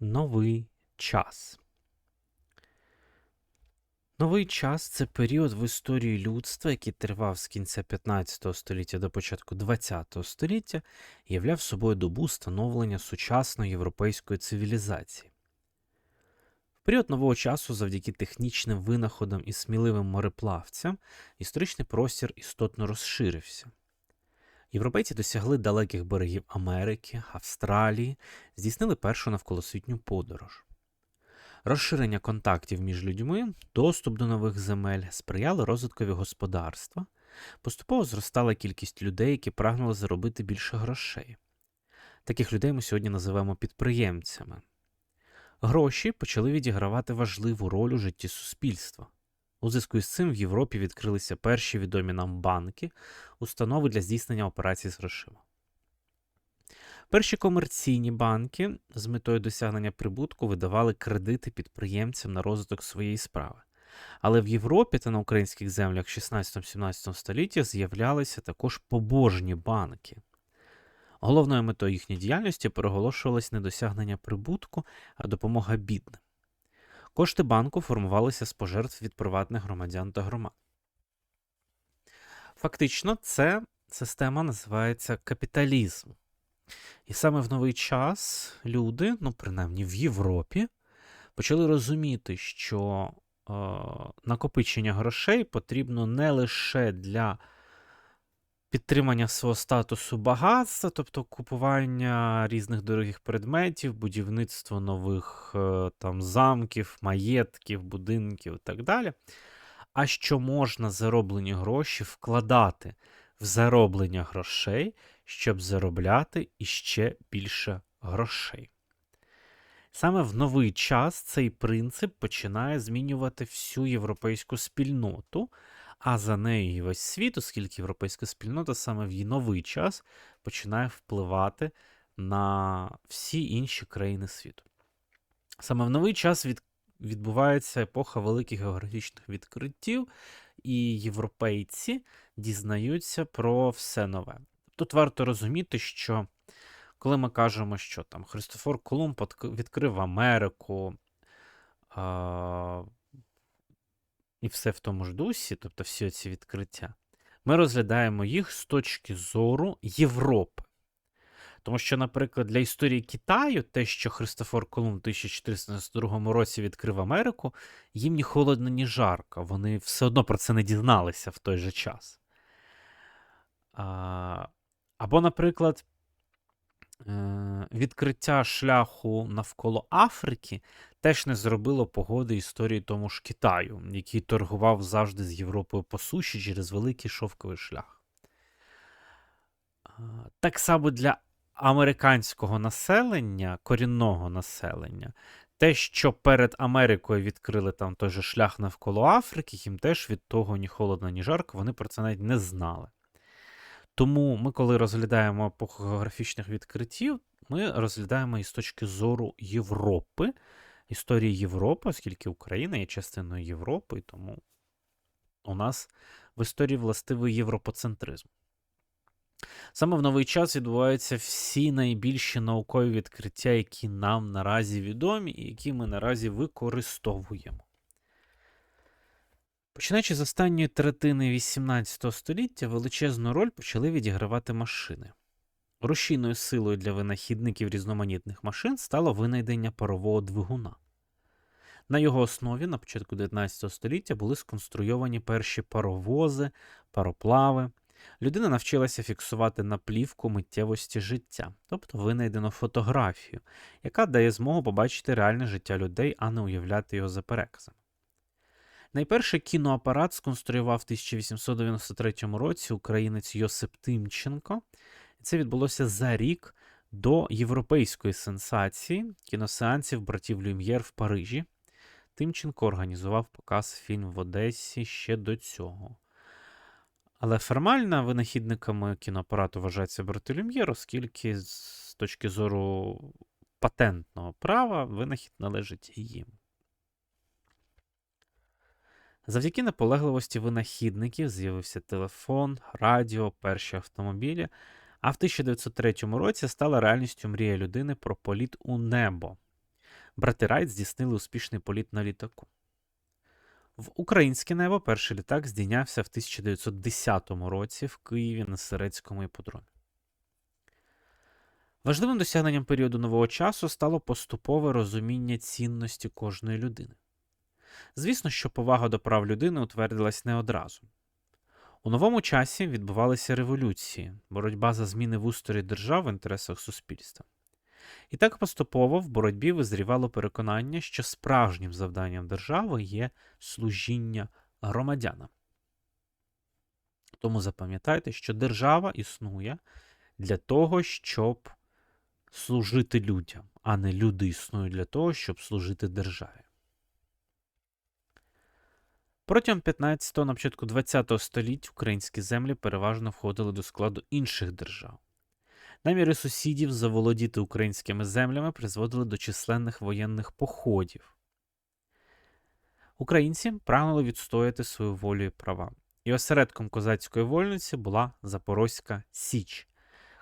Новий час. Новий час це період в історії людства, який тривав з кінця 15 століття до початку 20 століття і являв собою добу становлення сучасної європейської цивілізації. В період нового часу, завдяки технічним винаходам і сміливим мореплавцям, історичний простір істотно розширився. Європейці досягли далеких берегів Америки, Австралії, здійснили першу навколосвітню подорож. Розширення контактів між людьми, доступ до нових земель сприяли розвиткові господарства, поступово зростала кількість людей, які прагнули заробити більше грошей. Таких людей ми сьогодні називаємо підприємцями. Гроші почали відігравати важливу роль у житті суспільства. У зв'язку з цим в Європі відкрилися перші відомі нам банки, установи для здійснення операцій з грошима. Перші комерційні банки з метою досягнення прибутку видавали кредити підприємцям на розвиток своєї справи. Але в Європі та на українських землях 16-17 столітті з'являлися також побожні банки. Головною метою їхньої діяльності переголошувалось не досягнення прибутку, а допомога бідним. Кошти банку формувалися з пожертв від приватних громадян та громад. Фактично, ця система називається капіталізм. І саме в новий час люди, ну принаймні в Європі, почали розуміти, що е, накопичення грошей потрібно не лише для підтримання свого статусу багатства, тобто купування різних дорогих предметів, будівництво нових е, там замків, маєтків, будинків і так далі. А що можна зароблені гроші вкладати в зароблення грошей, щоб заробляти іще більше грошей. Саме в новий час цей принцип починає змінювати всю європейську спільноту, а за нею і весь світ, оскільки європейська спільнота саме в новий час починає впливати на всі інші країни світу. Саме в новий час від, відбувається епоха великих географічних відкриттів, і європейці дізнаються про все нове. Тут варто розуміти, що коли ми кажемо, що там Христофор Колумб відкрив Америку і все в тому ж дусі, тобто всі ці відкриття, ми розглядаємо їх з точки зору Європи. Тому що, наприклад, для історії Китаю, те, що Христофор Колумб у 1492 році відкрив Америку, їм ні холодно, ні жарко. Вони все одно про це не дізналися в той же час. Або, наприклад, відкриття шляху навколо Африки теж не зробило погоди історії тому ж Китаю, який торгував завжди з Європою по суші через великий шовковий шлях. Так само для американського населення, корінного населення, те, що перед Америкою відкрили там той же шлях навколо Африки, їм теж від того ні холодно, ні жарко, вони про це навіть не знали. Тому ми, коли розглядаємо епоху географічних відкриттів, ми розглядаємо із точки зору Європи, історії Європи, оскільки Україна є частиною Європи, тому у нас в історії властивий європоцентризм. Саме в новий час відбуваються всі найбільші наукові відкриття, які нам наразі відомі і які ми наразі використовуємо. Починаючи з останньої третини XVIII століття, величезну роль почали відігравати машини. Рушійною силою для винахідників різноманітних машин стало винайдення парового двигуна. На його основі на початку 19 століття були сконструйовані перші паровози, пароплави. Людина навчилася фіксувати на плівку миттєвості життя, тобто винайдено фотографію, яка дає змогу побачити реальне життя людей, а не уявляти його за переказами. Найперший кіноапарат сконструював в 1893 році українець Йосип Тимченко. Це відбулося за рік до європейської сенсації кіносеансів братів Люм'єр в Парижі. Тимченко організував показ фільм в Одесі ще до цього. Але формально винахідниками кіноапарату вважаються брати Люм'єр, оскільки з точки зору патентного права винахід належить їм. Завдяки наполегливості винахідників з'явився телефон, радіо, перші автомобілі, а в 1903 році стала реальністю мрія людини про політ у небо. брати Райт здійснили успішний політ на літаку. В українське небо перший літак здійнявся в 1910 році в Києві на Сирецькому іпподромі. Важливим досягненням періоду нового часу стало поступове розуміння цінності кожної людини. Звісно, що повага до прав людини утвердилась не одразу. У новому часі відбувалися революції, боротьба за зміни в устрої держав в інтересах суспільства. І так поступово в боротьбі визрівало переконання, що справжнім завданням держави є служіння громадянам. Тому запам'ятайте, що держава існує для того, щоб служити людям, а не люди існують для того, щоб служити державі. Протягом 15-го, на початку 20-го століть українські землі переважно входили до складу інших держав. Наміри сусідів заволодіти українськими землями призводили до численних воєнних походів. Українці прагнули відстояти свою волю і права. І осередком козацької вольниці була Запорозька Січ,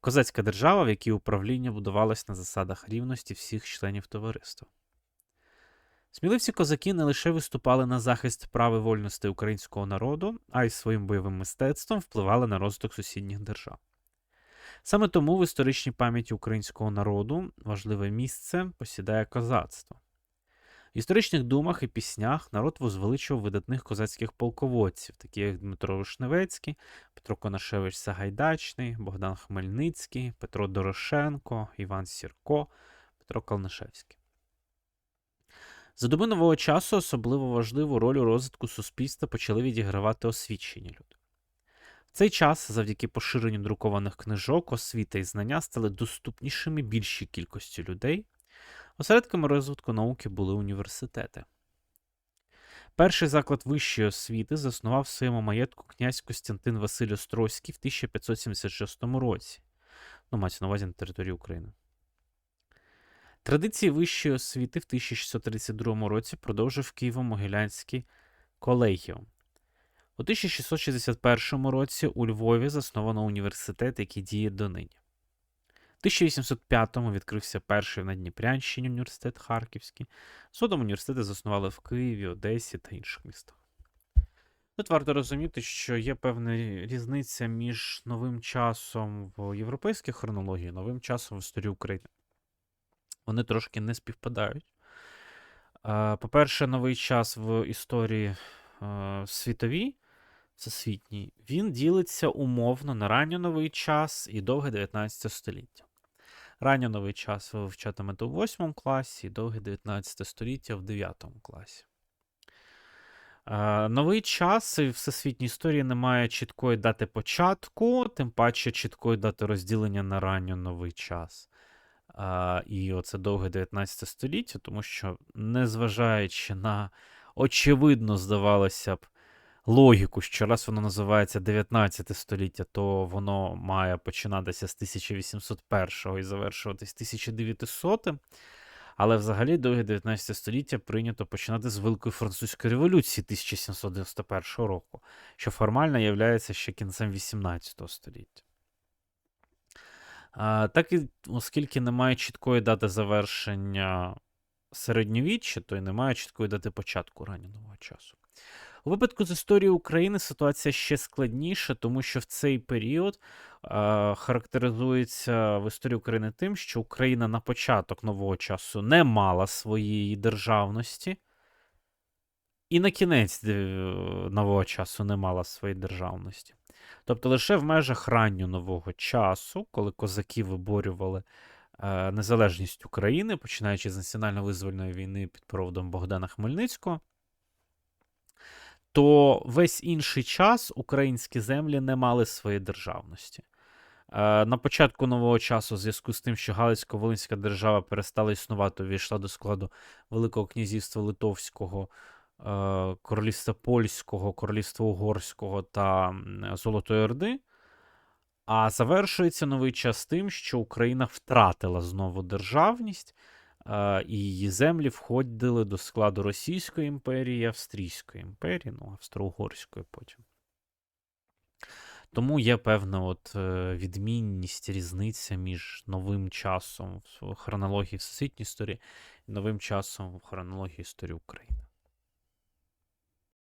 козацька держава, в якій управління будувалось на засадах рівності всіх членів товариства. Сміливці козаки не лише виступали на захист прав і вольностей українського народу, а й своїм бойовим мистецтвом впливали на розвиток сусідніх держав. Саме тому в історичній пам'яті українського народу важливе місце посідає козацтво. В історичних думах і піснях народ возвеличував видатних козацьких полководців, такі як Дмитро Вишневецький, Петро Конашевич Сагайдачний, Богдан Хмельницький, Петро Дорошенко, Іван Сірко, Петро Калнишевський. За доби нового часу особливо важливу роль у розвитку суспільства почали відігравати освічені люди. В цей час, завдяки поширенню друкованих книжок, освіта і знання стали доступнішими більшій кількості людей. Осередками розвитку науки були університети. Перший заклад вищої освіти заснував в своєму маєтку князь Костянтин Василь Острозький в 1576 році. Ну, мається на увазі на території України. Традиції вищої освіти в 1632 році продовжив Києво-Могилянський колегіум. У 1661 році у Львові засновано університет, який діє донині. У 1805-му відкрився перший в Надніпрянщині університет Харківський. Згодом університети заснували в Києві, Одесі та інших містах. Тут варто розуміти, що є певна різниця між новим часом в європейській хронології і новим часом в історії України. Вони трошки не співпадають. По-перше, новий час в історії світовій, всесвітній, він ділиться умовно на ранньоновий час і довге 19 століття. Ранньоновий час ви вивчатимете у 8 класі, і довге 19 століття в 9 класі. Новий час і всесвітній історії немає чіткої дати початку, тим паче чіткої дати розділення на ранньо новий час. А, І оце довге 19 століття, тому що, незважаючи на очевидно, здавалося б, логіку, що раз воно називається 19 століття, то воно має починатися з 1801 і завершуватись 1900. Але взагалі довге 19 століття прийнято починати з Великої французької революції 1791 року, що формально є ще кінцем 18 століття. Так і оскільки немає чіткої дати завершення середньовіччя, то й немає чіткої дати початку раннього часу. У випадку з історії України ситуація ще складніша, тому що в цей період а, характеризується в історії України тим, що Україна на початок нового часу не мала своєї державності, і на кінець е, нового часу не мала своєї державності. Тобто лише в межах ранньо нового часу, коли козаки виборювали е, незалежність України, починаючи з національно-визвольної війни під проводом Богдана Хмельницького, то весь інший час українські землі не мали своєї державності. Е, на початку нового часу, в зв'язку з тим, що Галицько-Волинська держава перестала існувати, увійшла до складу Великого князівства Литовського. Е, королівства Польського, Королівства Угорського та Золотої Орди. А завершується новий час тим, що Україна втратила знову державність, е, і її землі входили до складу Російської імперії Австрійської імперії, ну, Австро-Угорської потім. Тому є певна от е, відмінність, різниця між новим часом в хронології всесвітньої історії і новим часом в хронології історії України.